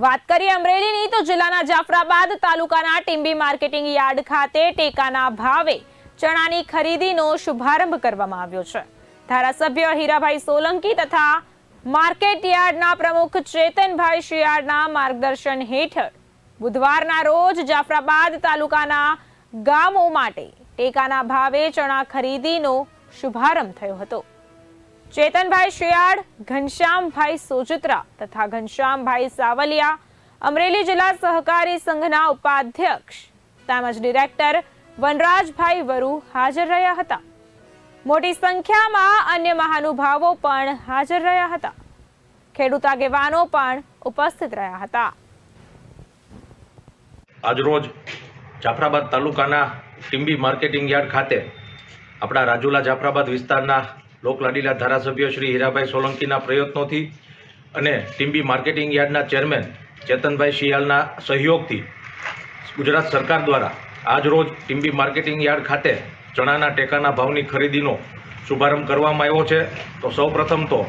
વાત કરીએ અમરેલીની, તો જિલ્લાના જાફરાબાદ તાલુકાના ટીમ્બી માર્કેટિંગ યાર્ડ ખાતે ટેકાના ભાવે ચણાની ખરીદીનો શુભારંભ કરવામાં આવ્યો છે. ધારાસભ્ય હીરાભાઈ સોલંકી તથા માર્કેટ યાર્ડના પ્રમુખ ચેતનભાઈ શિયાળના માર્ગદર્શન હેઠળ બુધવારના રોજ જાફરાબાદ તાલુકાના ગામો માટે ટેકાના ભાવે ચણા ખરીદીનો શુભારંભ થયો હતો. ચેતનભાઈ શિયાળ, ઘનશ્યામભાઈ સોજત્રા તથા ઘનશ્યામભાઈ સાવલિયા અમરેલી જિલ્લા સહકારી સંઘના ઉપાધ્યક્ષ તેમજ ડિરેક્ટર વનરાજભાઈ વરુ હાજર રહ્યા હતા. મોટી સંખ્યામાં અન્ય મહાનુભાવો પણ હાજર રહ્યા હતા. ખેડૂત આગેવાનો પણ ઉપસ્થિત રહ્યા હતા. આજરોજ જાફરાબાદ તાલુકાના ટીમ્બી માર્કેટિંગ યાર્ડ ખાતે આપણા રાજુલા જાફરાબાદ વિસ્તારના લોકલાડીલા ધારાસભ્ય શ્રી હીરાભાઈ સોલંકીના પ્રયત્નોથી અને ટીમ્બી માર્કેટિંગ યાર્ડના ચેરમેન ચેતનભાઈ શિયાલના સહયોગથી ગુજરાત સરકાર દ્વારા આજરોજ ટીમ્બી માર્કેટિંગ યાર્ડ ખાતે ચણાના ટેકાના ભાવની ખરીદીનો શુભારંભ કરવામાં આવ્યો છે. તો સૌપ્રથમ તો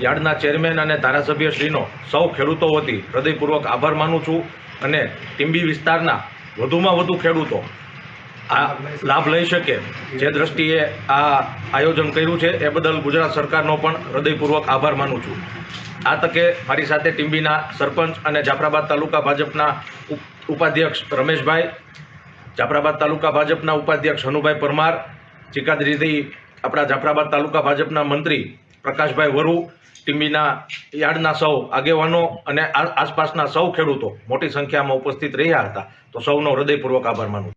યાર્ડના ચેરમેન અને ધારાસભ્યશ્રીનો સૌ ખેડૂતો વતી હૃદયપૂર્વક આભાર માનું છું અને ટીમ્બી વિસ્તારના વધુમાં વધુ ખેડૂતો આ લાભ લઈ શકે જે દ્રષ્ટિએ આ આયોજન કર્યું છે, એ બદલ ગુજરાત સરકારનો પણ હૃદયપૂર્વક આભાર માનું છું. આ તકે મારી સાથે ટીમ્બીના સરપંચ અને જાફરાબાદ તાલુકા ભાજપના ઉપ- ઉપાધ્યક્ષ રમેશભાઈ, જાફરાબાદ તાલુકા ભાજપના ઉપાધ્યક્ષ હનુભાઈ પરમાર ચિકાદરીથી આપણા જાફરાબાદ તાલુકા ભાજપના મંત્રી પ્રકાશભાઈ વરુ, ટીંબીના યાર્ડના સૌ આગેવાનો અને આસપાસના સૌ ખેડૂતો મોટી સંખ્યામાં ઉપસ્થિત રહ્યા હતા. તો સૌનો હૃદયપૂર્વક આભાર માનું